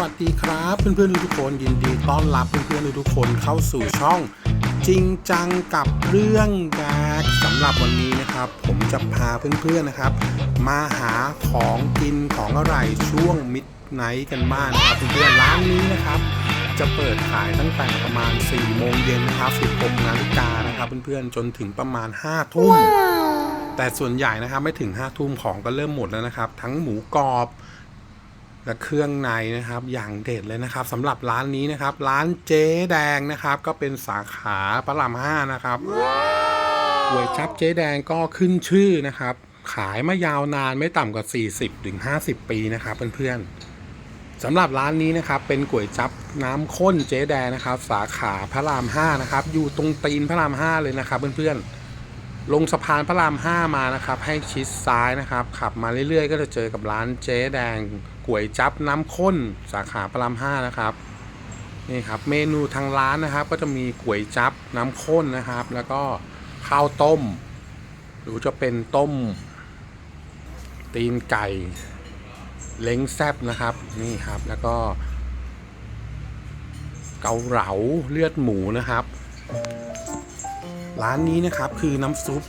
วัสดีครับเพื่อนๆทุกคนยินดีต้อนรับเพื่อนๆทุกคนเข้าสู่ช่อง จริงจังกับเรื่องแกกสำหรับวันนี้นะครับ ผมจะพาเพื่อนๆนะครับ มาหาของกินของอร่อยช่วงมิดไนท์กันบ้างนะครับเพื่อนๆร้านนี้นะครับ จะเปิดขายตั้งแต่ประมาณ 4 โมงเย็นนะครับ16นาฬิกานะครับเพื่อนๆจนถึงประมาณ 5 ทุ่มแต่ส่วนใหญ่นะครับไม่ถึง5ทุ่มของก็เริ่มหมดแล้วนะครับ ทั้งหมูกรอบ และเครื่องในนะครับอย่างเด็ดเลยนะครับสำหรับร้านนี้นะครับ ร้านเจ๊แดงนะครับ ก็เป็นสาขาพระรามห้านะครับก๋วยจับเจ๊แดงก็ขึ้นชื่อนะครับ ขายมายาวนานไม่ต่ำกว่า 40ถึง50 ปีนะครับเพื่อนๆสำหรับร้านนี้นะครับ เป็นก๋วยจับน้ำข้นเจ๊แดงนะครับ สาขาพระรามห้านะครับ อยู่ตรงตีนพระรามห้าเลยนะครับเพื่อนๆลงสะพานพระรามห้ามานะครับ ให้ชิดซ้ายนะครับ ขับมาเรื่อยๆ ก็จะเจอกับร้านเจ๊แดง ก๋วยจับน้ำข้นสาขาพระรามห้านะครับนี่ครับเมนูทางร้านนะครับ ก็จะมีก๋วยจับน้ำข้นนะครับ แล้วก็ข้าวต้ม หรือจะเป็นต้ม ตีนไก่ เล้งแซบนะครับนี่ครับแล้วก็ เกาเหลาเลือดหมูนะครับ ร้านนี้นะครับคือน้ำซุป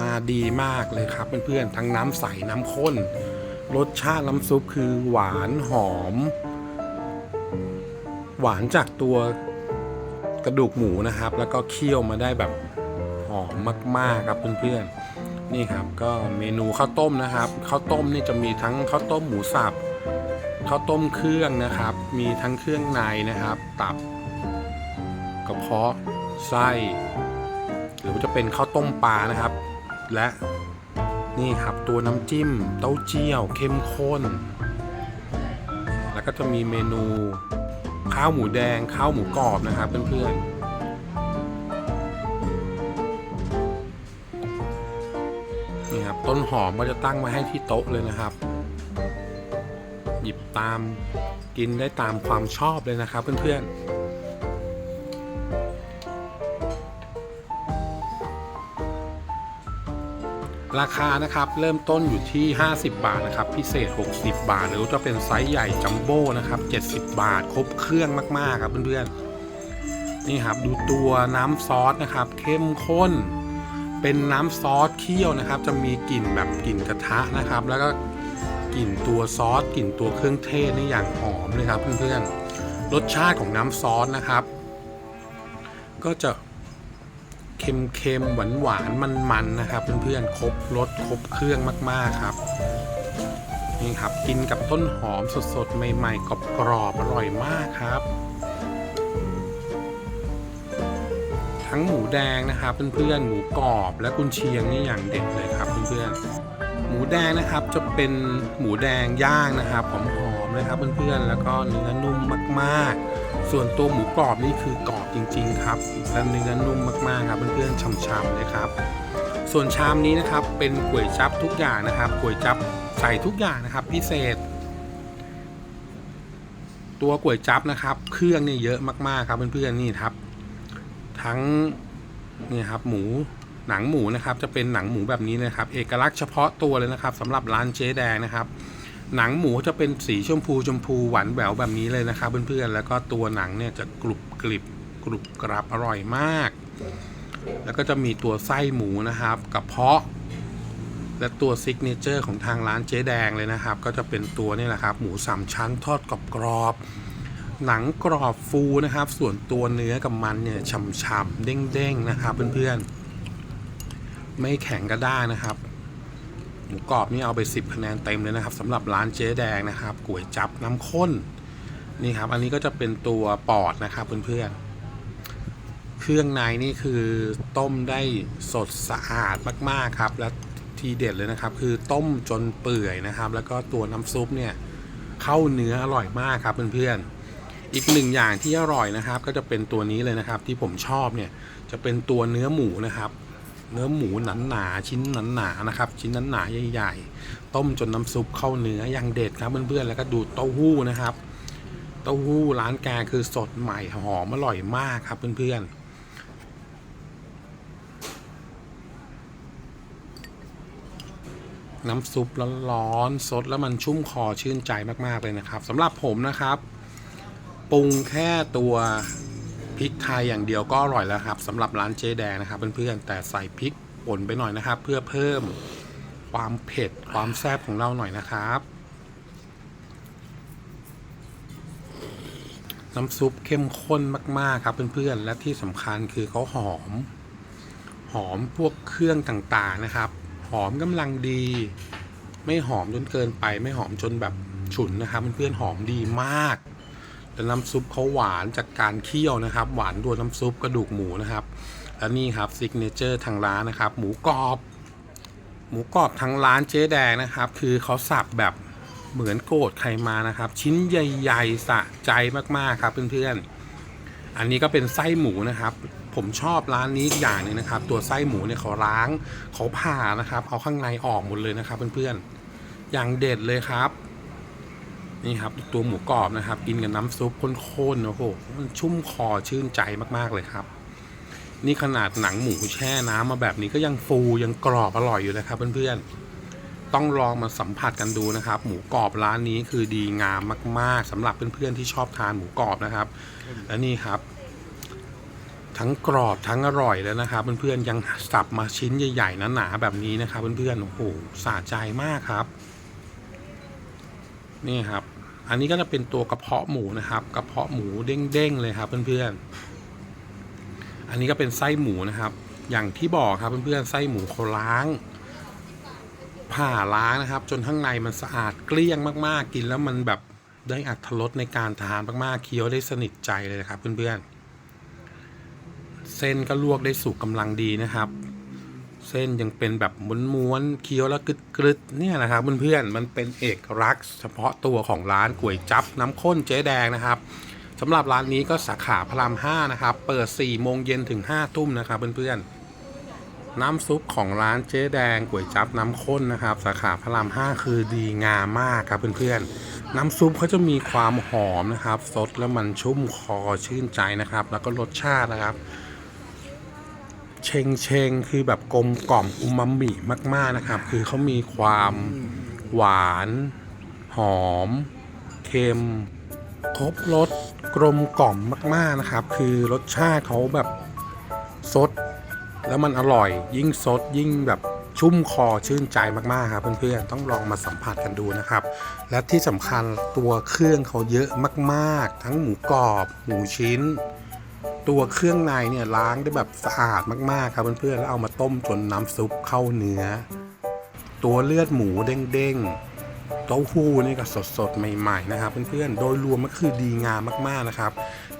มาดีมากเลยครับเพื่อนๆทั้งน้ำใสน้ำข้น รสชาติน้ำซุปคือหวานหอม หวานจากตัวกระดูกหมูนะครับ แล้วก็เคี่ยวมาได้แบบหอมมากๆครับเพื่อนๆนี่ครับก็เมนูข้าวต้มนะครับข้าวต้มนี่จะมีทั้งข้าวต้มหมูสับข้าวต้มเครื่องนะครับ มีทั้งเครื่องในนะครับ ตับกระเพาะไส้ หรือจะเป็นข้าวต้มปลานะครับ และ นี่ครับตัวน้ำจิ้มเต้าเจี้ยว เข้มข้น แล้วก็จะมีเมนูข้าวหมูแดงข้าวหมูกรอบนะครับเพื่อนๆนี่ครับต้นหอมก็จะตั้งมาให้ที่โต๊ะเลยนะครับ หยิบตามกินได้ตามความชอบเลยนะครับเพื่อนๆ ราคานะครับเริ่มต้นอยู่ที่ 50 บาทนะครับพิเศษ 60 บาท หรือจะเป็นไซส์ใหญ่จัมโบ้นะครับ 70 บาท ครบเครื่องมากๆครับเพื่อนๆนี่ครับดูตัวน้ำซอสนะครับ เข้มข้น เป็นน้ำซอสเคี่ยวนะครับ จะมีกลิ่นแบบกลิ่นกระทะนะครับ แล้วก็กลิ่นตัวซอสกลิ่นตัวเครื่องเทศนี่อย่างหอมเลยครับเพื่อนๆรสชาติของน้ำซอสนะครับ ก็จะ เค็มเค็มหวานหวานมันมันๆ นะครับ เพื่อนๆ ครบรสครบเครื่องมากๆ ครับ นี่ครับกินกับต้นหอมสดๆ ใหม่ๆ กรอบๆ อร่อยมากครับ ทั้งหมูแดงนะครับเพื่อนๆ หมูกรอบและกุนเชียงนี่อย่างเด็ดเลยครับเพื่อนๆ หมูแดงนะครับจะเป็นหมูแดงย่างนะครับหอมๆ เลยครับเพื่อนๆ แล้วก็เนื้อนุ่มมากๆ ส่วนตัวหมูกรอบนี่คือกรอบจริง ๆ ครับและเนื้อนุ่มมากๆครับเพื่อนๆช่ำๆเลยครับ ส่วนชามนี้นะครับเป็นก๋วยจั๊บทุกอย่างนะครับก๋วยจั๊บใส่ทุกอย่างนะครับ พิเศษ ตัวก๋วยจั๊บนะครับ เครื่องเนี่ยเยอะมากๆครับเพื่อนๆนี่ครับ ทั้งนี่ครับหมูหนังหมูนะครับ จะเป็นหนังหมูแบบนี้นะครับ เอกลักษณ์เฉพาะตัวเลยนะครับสำหรับร้านเจ๊แดงนะครับ หนังหมูจะเป็นสีชมพูชมพูหวานแหววแบบนี้เลยนะครับเพื่อนๆ แล้วก็ตัวหนังเนี่ยจะกรุบกริบกรุบกรับอร่อยมาก แล้วก็จะมีตัวไส้หมูนะครับกระเพาะ และตัวซิกเนเจอร์ของทางร้านเจ๊แดงเลยนะครับ ก็จะเป็นตัวนี่แหละครับ หมูสามชั้นทอดกรอบๆหนังกรอบฟูนะครับ ส่วนตัวเนื้อกับมันเนี่ยฉ่ำๆเด้งๆนะครับเพื่อนๆ ไม่แข็งก็ได้นะครับ มูกรอบนี่เอาไป 10 คะแนนเต็มเลยนะครับสำหรับร้านเจ๊แดงนะครับก๋วยจับน้ำข้นนี่ครับ อันนี้ก็จะเป็นตัวปอดนะครับเพื่อนๆ เครื่องในนี่คือต้มได้สดสะอาดมากๆครับ และทีเด็ดเลยนะครับ คือต้มจนเปื่อยนะครับ แล้วก็ตัวน้ำซุปเนี่ยเข้าเนื้ออร่อยมากครับเพื่อนๆ อีกหนึ่งอย่างที่อร่อยนะครับ ก็จะเป็นตัวนี้เลยนะครับ ที่ผมชอบเนี่ยจะเป็นตัวเนื้อหมูนะครับ เนื้อหมูหนาหนาชิ้นหนาหนานะครับ ชิ้นหนาหนาใหญ่ๆ ต้มจนน้ำซุปเข้าเนื้ออย่างเด็ดครับเพื่อนๆแล้วก็ดูเต้าหู้นะครับ เต้าหู้ร้านแกคือสดใหม่หอมอร่อยมากครับเพื่อนๆน้ำซุปร้อนๆสดแล้วมันชุ่มคอชื่นใจมาก ๆ เลยนะครับสำหรับผมนะครับ ปรุงแค่ตัว ริกไทยอย่างเดียวก็อร่อยแล้วครับสำหรับร้านเจ๊แดงนะครับเพื่อนๆแต่ใส่พริกป่นไปหน่อยนะครับ เพื่อเพิ่มความเผ็ดความแซ่บของเราหน่อยนะครับ น้ำซุปเข้มข้นมากๆครับเพื่อนๆและที่สำคัญคือเขาหอม หอมพวกเครื่องต่างๆนะครับ หอมกำลังดี ไม่หอมจนเกินไป ไม่หอมจนแบบฉุนนะครับเพื่อนๆหอมดีมาก แต่น้ำซุปเขาหวานจากการเคี่ยวนะครับ หวานตัวยน้ำซุปกระดูกหมูนะครับและนี่ครับซิกเนเจอร์ทางร้านนะครับ หมูกรอบ หมูกรอบทางร้านเจ๊แดงนะครับ คือเขาสับแบบเหมือนโกรธใครมานะครับ ชิ้นใหญ่ๆสะใจมากๆครับเพื่อนๆ อันนี้ก็เป็นไส้หมูนะครับ ผมชอบร้านนี้อีกอย่างหนึงนะครับ ตัวไส้หมูเนี่ยเขาล้างเขาผ่านะครับ เอาข้างในออกหมดเลยนะครับเพื่อนๆ อย่างเด็ดเลยครับ นี่ครับตัวหมูกรอบนะครับ กินกับน้ำซุปข้นๆโอ้โหมันชุ่มคอชื่นใจมากๆเลยครับ นี่ขนาดหนังหมูแช่น้ำมาแบบนี้ก็ยังฟูยังกรอบอร่อยอยู่นะครับเพื่อนๆ ต้องลองมาสัมผัสกันดูนะครับ หมูกรอบร้านนี้คือดีงามมาก ๆสำหรับเพื่อนๆที่ชอบทานหมูกรอบนะครับ และนี่ครับ ทั้งกรอบทั้งอร่อยแล้วนะครับ เพื่อนๆยังสับมาชิ้นใหญ่ๆหนาๆแบบนี้นะครับ เพื่อนๆโอ้โหสะใจมากครับ นี่ครับ อันนี้ก็จะเป็นตัวกระเพาะหมูนะครับกระเพาะหมูเด้งๆเลยครับเพื่อนๆ อันนี้ก็เป็นไส้หมูนะครับ อย่างที่บอกครับเพื่อนๆไส้หมูเขาล้าง ผ่าล้างนะครับ จนข้างในมันสะอาดเกลี้ยงมากๆ กินแล้วมันแบบได้อัตรสในการทานมากๆเคี้ยวได้สนิทใจเลยนะครับเพื่อนๆ เส้นก็ลวกได้สุกกำลังดีนะครับ เส้นยังเป็นแบบม้วนๆเคี้ยวแล้วกรึดๆเนี่ยนะครับเพื่อนๆมันเป็นเอกลักษณ์เฉพาะตัวของร้านก๋วยจับน้ำข้นเจ๊แดงนะครับสำหรับร้านนี้ก็สาขาพระราม5นะครับ เปิด4โมงเย็นถึง5ทุ่มนะครับเพื่อนๆน้ำซุปของร้านเจ๊แดงก๋วยจับน้ำข้นนะครับ สาขาพระราม5คือดีงามมากครับเพื่อนๆ น้ำซุปเขาจะมีความหอมนะครับ สดแล้วมันชุ่มคอชื่นใจนะครับ แล้วก็รสชาตินะครับ เชงเชงคือแบบกลมกล่อมอูมามิมาก ๆนะครับ คือเขามีความหวาน หอม เค็ม ครบรสกลมกล่อมมาก ๆนะครับ คือรสชาติเขาแบบสด แล้วมันอร่อย ยิ่งสดยิ่งแบบชุ่มคอชื่นใจมากๆครับเพื่อนๆต้องลองมาสัมผัสกันดูนะครับ และที่สำคัญตัวเครื่องเขาเยอะมาก ๆ ทั้งหมูกรอบ หมูชิ้น ตัวเครื่องในเนี่ยล้างได้แบบสะอาดมากๆครับเพื่อนๆแล้วเอามาต้มจนน้ำซุปเข้าเนื้อ ตัวเลือดหมูเด้งๆเต้าหู้นี่ก็สดๆใหม่ๆนะครับเพื่อนๆโดยรวมก็คือดีงามมากๆนะครับ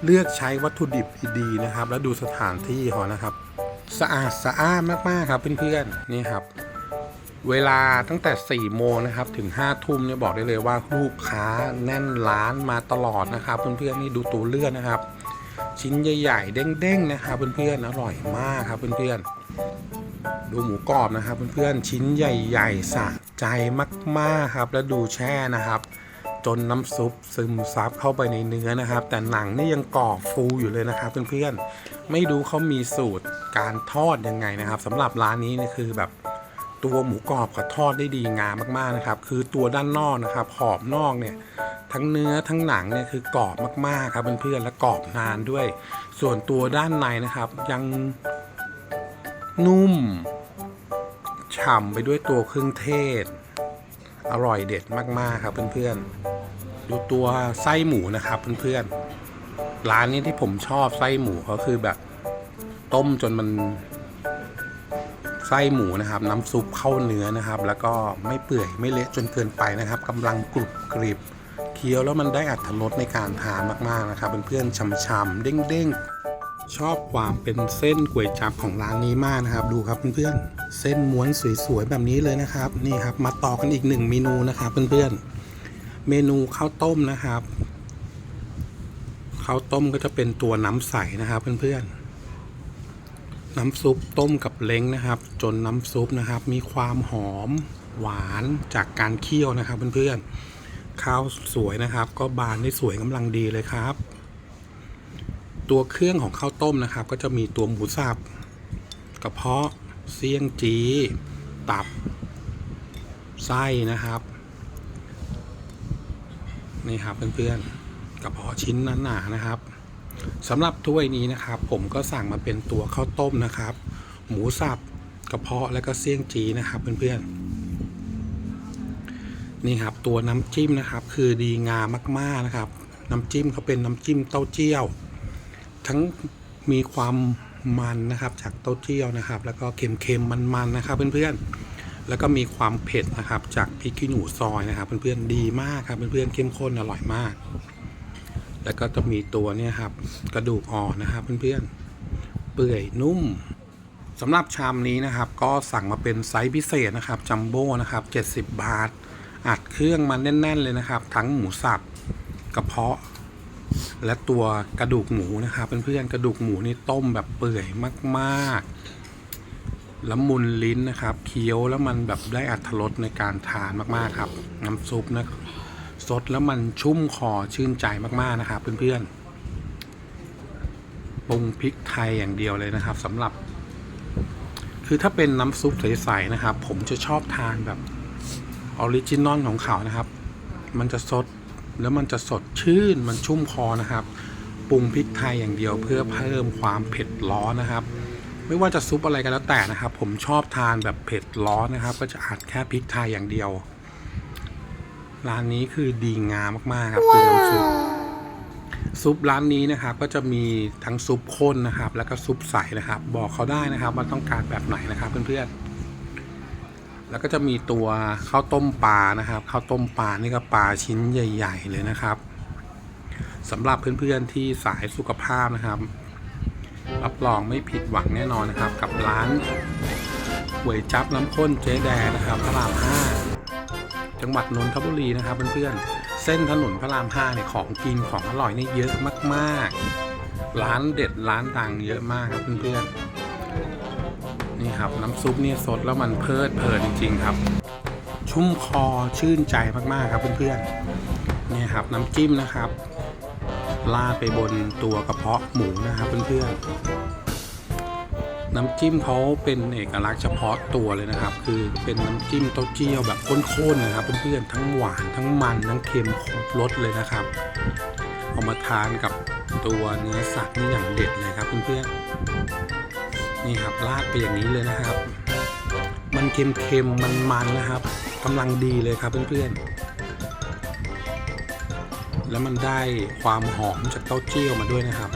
เลือกใช้วัตถุดิบดีๆนะครับ แล้วดูสถานที่เขานะครับ สะอาดสะอานมากๆครับเพื่อนๆนี่ครับเวลาตั้งแต่4โมงนะครับถึง5ทุ่มเนี่ยบอกได้เลยว่าลูกค้าแน่นร้านมาตลอดนะครับ เพื่อนๆนี่ดูตัวเลือดนะครับ ชิ้นใหญ่ๆ เด้งๆนะครับเพื่อนๆอร่อยมากครับเพื่อนๆ ดูหมูกรอบนะครับเพื่อนๆชิ้นใหญ่ๆสะใจมากๆครับ แล้วดูแช่นะครับ จนน้ำซุปซึมซับเข้าไปในเนื้อนะครับ แต่หนังนี่ยังกรอบฟูอยู่เลยนะครับเพื่อนๆไม่รู้เขามีสูตรการทอดยังไงนะครับสำหรับร้านนี้นี่คือแบบ ตัวหมูกรอบเขาทอดได้ดีงามมากๆนะครับ คือตัวด้านนอกนะครับขอบนอกเนี่ยทั้งเนื้อทั้งหนังเนี่ยคือกรอบมากๆครับเพื่อนๆและกรอบนานด้วย ส่วนตัวด้านในนะครับ ยังนุ่มฉ่ำไปด้วยตัวเครื่องเทศ อร่อยเด็ดมากๆครับเพื่อนๆดูตัวไส้หมูนะครับเพื่อนๆร้านนี้ที่ผมชอบไส้หมูเขาคือแบบ ต้มจนมัน ส้หมูนะครับ น้ำซุปเข้าเนื้อนะครับ แล้วก็ไม่เปื่อยไม่เละจนเกินไปนะครับกำลังกรุบกริบเคี้ยวแล้วมันได้อัตรสในการทานมากๆนะครับเพื่อนๆช่ำๆเด้งๆ ชอบความเป็นเส้นก๋วยจั๊บของร้านนี้มากนะครับ ดูครับเพื่อนๆเส้นม้วนสวยๆแบบนี้เลยนะครับ นี่ครับมาต่อกันอีกหนึ่งเมนูนะครับเพื่อนๆเมนูข้าวต้มนะครับข้าวต้มก็จะเป็นตัวน้ำใสนะครับเพื่อนๆ น้ำซุปต้มกับเล้งนะครับ จนน้ำซุปนะครับ มีความหอมหวานจากการเคี่ยวนะครับเพื่อนๆข้าวสวยนะครับ ก็บานได้สวยกำลังดีเลยครับ ตัวเครื่องของข้าวต้มนะครับ ก็จะมีตัวหมูสับกระเพาะเสี่ยงจี ตับ ไส้นะครับนี่ครับเพื่อนๆกระเพาะชิ้นหนาๆนะครับ สำหรับถ้วยนี้นะครับ ผมก็สั่งมาเป็นตัวข้าวต้มนะครับ หมูสับกระเพาะและก็เสี่ยงจีนะครับเพื่อนๆนี่ครับตัวน้ำจิ้มนะครับ คือดีงามมากๆนะครับ น้ำจิ้มเขาเป็นน้ำจิ้มเต้าเจี้ยว ทั้งมีความมันนะครับจากเต้าเจี้ยวนะครับ แล้วก็เค็มๆมันๆนะครับ เพื่อนๆ แล้วก็มีความเผ็ดนะครับ จากพริกขี้หนูซอยนะครับ เพื่อนๆดีมากครับเพื่อนๆเข้มข้นอร่อยมาก แล้วก็จะมีตัวเนี่ยครับ กระดูกอ่อนนะครับเพื่อนๆ เปื่อยนุ่มสำหรับชามนี้นะครับ ก็สั่งมาเป็นไซส์พิเศษนะครับจัมโบ้นะครับ70 บาท อัดเครื่องมันแน่น ๆ เลยนะครับ ทั้งหมูสับกระเพาะ และตัวกระดูกหมูนะครับเพื่อนๆกระดูกหมูนี่ต้มแบบเปื่อยมากๆละมุนลิ้นนะครับ เคี้ยวแล้วมันแบบได้อัตรสในการทานมากๆครับ น้ำซุปนะ สดแล้วมันชุ่มคอชื่นใจมากๆนะครับเพื่อนๆปรุงพริกไทยอย่างเดียวเลยนะครับสำหรับ คือถ้าเป็นน้ำซุปใสๆนะครับ ผมจะชอบทานแบบออริจินอลของเขานะครับ มันจะสดแล้วมันจะสดชื่นมันชุ่มคอนะครับปรุงพริกไทยอย่างเดียวเพื่อเพิ่มความเผ็ดร้อนนะครับ ไม่ว่าจะซุปอะไรก็แล้วแต่นะครับ ผมชอบทานแบบเผ็ดร้อนนะครับ ก็จะอัดแค่พริกไทยอย่างเดียว ร้านนี้คือดีงามมากๆครับคือน้ำซุปซุปร้านนี้นะครับก็จะมีทั้งซุปข้นนะครับ แล้วก็ซุปใสนะครับ บอกเขาได้นะครับว่าต้องการแบบไหนนะครับเพื่อนๆแล้วก็จะมีตัวข้าวต้มปลานะครับข้าวต้มปลานี่ก็ปลาชิ้นใหญ่ ๆ เลยนะครับสำหรับเพื่อนๆที่สายสุขภาพนะครับ รับรองไม่ผิดหวังแน่นอนนะครับ กับร้านก๋วยจับน้ำข้นเจ๊แดงนะครับพระรามห้า จังหวัดนนทบุรีนะครับเพื่อนๆ เส้นถนนพระรามห้าเนี่ยของกินของอร่อยนี่เยอะมากๆ ร้านเด็ดร้านดังเยอะมากครับเพื่อนๆ นี่ครับน้ำซุปเนี่ยสดแล้วมันเพลิดเพลินจริงๆครับ ชุ่มคอชื่นใจมากๆครับเพื่อนๆ นี่ครับน้ำจิ้มนะครับลาดไปบนตัวกระเพาะหมูนะครับเพื่อนๆ น้ำจิ้มเขาเป็นเอกลักษณ์เฉพาะตัวเลยนะครับ คือเป็นน้ำจิ้มเต้าเจี้ยวแบบข้นๆนะครับเพื่อนๆทั้งหวานทั้งมันทั้งเค็มครบรสเลยนะครับเอามาทานกับตัวเนื้อสัตว์นี่อย่างเด็ดเลยครับเพื่อนๆนี่ครับราดไปอย่างนี้เลยนะครับ มันเค็มๆมันๆนะครับกำลังดีเลยครับเพื่อนๆแล้วมันได้ความหอมจากเต้าเจี้ยวมาด้วยนะครับ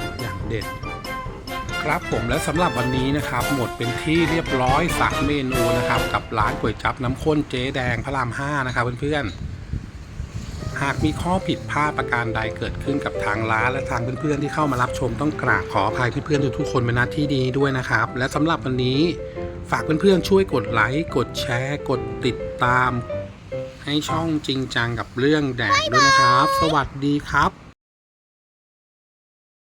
ครับผมและสำหรับวันนี้นะครับ หมดเป็นที่เรียบร้อยสามเมนูนะครับ กับร้านก๋วยจับน้ำข้นเจ๊แดงพระรามห้านะครับเพื่อนๆหากมีข้อผิดพลาดประการใดเกิดขึ้นกับทางร้านและทางเพื่อนๆที่เข้ามารับชมต้องกราบขออภัยเพื่อนๆทุกๆคนเป็นหน้าที่ดีด้วยนะครับ และสำหรับวันนี้ฝากเพื่อนๆช่วยกดไลค์กดแชร์ กดติดตาม ให้ช่องจริงจังกับเรื่องแดกด้วยนะครับ สวัสดีครับ